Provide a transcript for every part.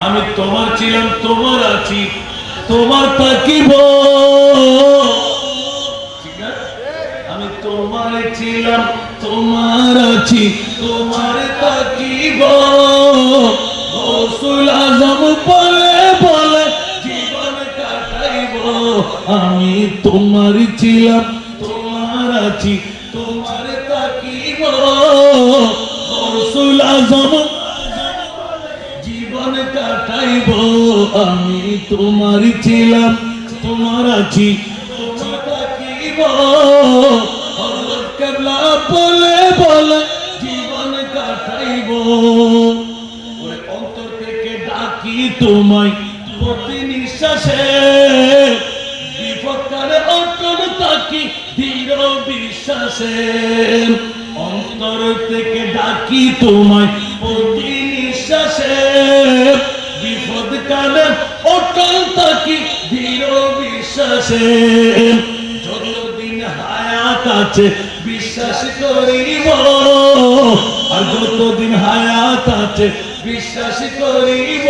আমি তোমার ছিলাম, তোমার আছি, তোমার থাকিব? আমি তোমার ছিলাম, তোমার আছি, তোমার থাকিব। বলে আমি তোমার ছিলাম, তোমার আছি আমি তোমার ছিলাম তোমার আছি বলে বলে জীবন কাটাইব অন্তর থেকে ডাকি তোমায় প্রতি নিঃশ্বাসে বিপদকালে অটল থাকি দৃঢ় বিশ্বাসে অন্তর থেকে ডাকি তোমায় প্রতি নিঃশ্বাসে বিপদকালে অটল থাকি দৃঢ় বিশ্বাসে। যতদিন হায়াত আছে, বিশ্বাস করিব আর যতদিন হায়াত আছে, বিশ্বাস করিব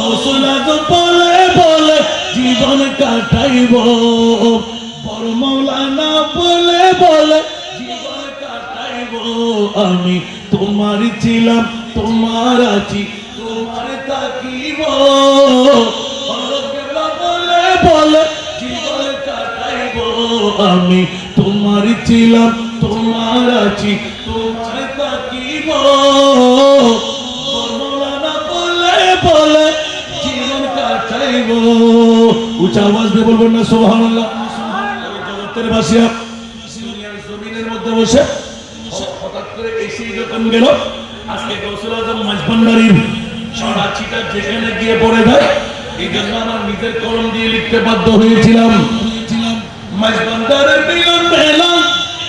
রসুল বলে বলে, জীবন কাটাইব। বড় মৌলানা বলে বলে, জীবন কাটাইব। আমি তোমার ছিলাম, তোমার আছি। তোমার থাকিব বলে বলে, জীবন কাটাইব। আমি তোমার ছিলাম, তোমার আছি, তোমার বর্ণনা বলে বলে, জীবন কাটাইব। উঁচা আওয়াজ দিয়ে বলবেন না সোহানাল্লাহ জগতের বাসিয়া জমিনের মধ্যে বসে, হঠাৎ করে এসেই যখন গেল, আজকে গৌসুল আজম মাঝভান্ডারির ছিটা যেখানে গিয়ে পড়ে যায়, এই জন্য আমার নিজের কলম দিয়ে লিখতে বাধ্য হয়েছিলাম। মাঝভান্ডারের মিলন মেলা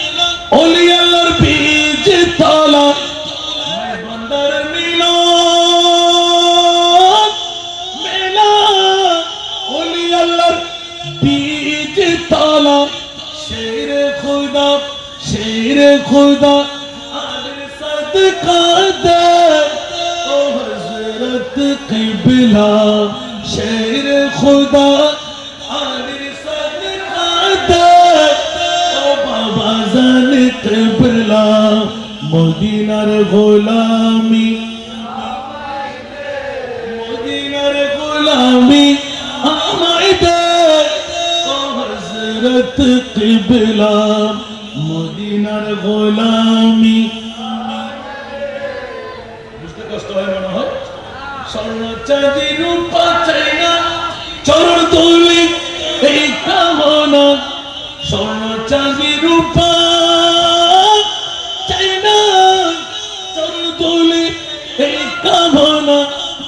মেলা, অলি আল্লাহর বীজ তলা। শের খুদা শের খুদা আলে সদকা দে শের বাবা জান কিবলা মদিনার গোলামি। মদিনার গোলামি আমায় দে, ও হযরত কিবলা মদিনার গোলামি। স্বর্ণ চাঁদি রূপা চাই না, চরণ তুলি এই কামনা। স্বর্ণ চাঁদি রূপা চাই না, চরণ তুলি এই কামনা।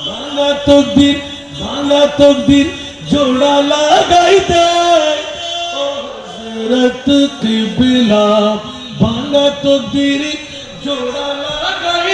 ভাঙা তকদির ভাঙা তকদির জোড়া লাগাই দে ও হযরত কিবলা, ভাঙা তকদির জোড়া লাগাই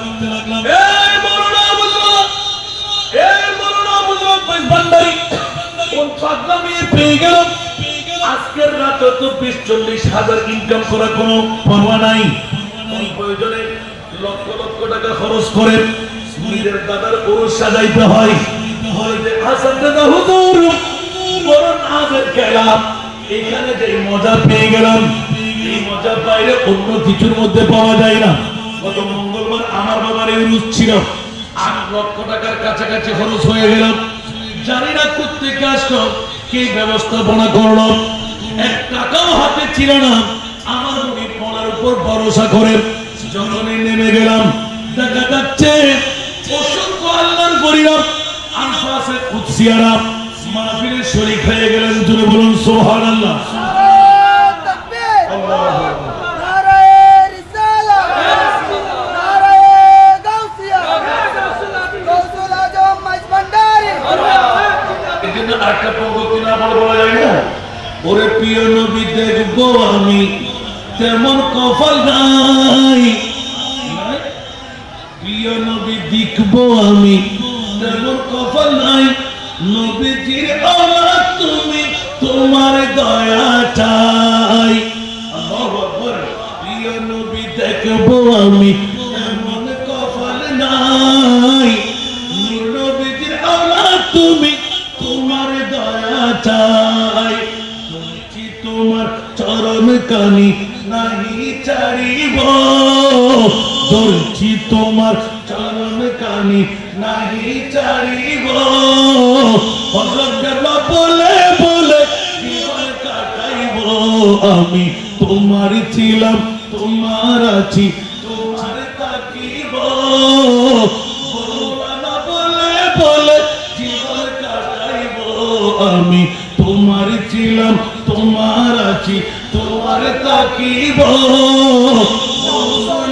এই মৌলানা বুজরুল, এই মৌলানা বুজরুল ভাই ভান্ডারী, কোন পাগলামি পেয়ে গেলাম? আজকের রাতে তো বিশ চল্লিশ হাজার ইনকাম করা কোনো পাওয়া নাই। প্রয়োজনে লক্ষ লক্ষ টাকা খরচ করে নিজের দাদার পুরুষ সাজাইতে হয়। এখানে যে মজা পেয়ে গেলাম এই মজা বাইরে অন্য কিছুর মধ্যে পাওয়া যায় না। মঙ্গলবার আমার বাবার এই রুচ ছিল। আট লক্ষ টাকার কাছাকাছি খরচ হয়ে গেল জানি না কোথেকে আসলো, কে ব্যবস্থাপনা করল। এক টাকাও হাতে ছিল না। আমার মনে পড়ার উপর ভরসা করে যখনই নেমে গেলাম। দেখা যাচ্ছে, অসংখ্য আল্লাহর গরিব আশপাশে কুৎসিয়ারা। মাহফিলের শরীক হয়ে গেলেন। জুড়ে বলুন সোহান আল্লাহ একটা প্রগতি না বলে বলা যায় না? ওরে প্রিয় নবী আমি তেমন কফল নাই। প্রিয় নবী, দেখব আমি তেমন কফল নাই। নবীজির তুমি, তোমার দয়া চাই চারিব ধরছি তোমার চরণ কানি নাহি চারিব। হজরতরা বলে বলে জীবন কাটাইব। আমি তোমার ছিলাম, তোমার আছি, তোমার তাকিব তোমার ছিলাম তোমার আছি তোমার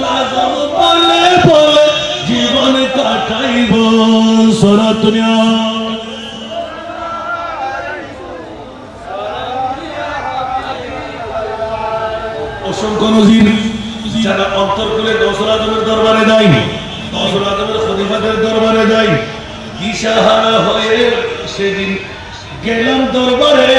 লাগম বলে বলে জীবন কাটাইব। আজমের দরবারে দরবারে হয়ে সেদিন গেলাম দরবারে।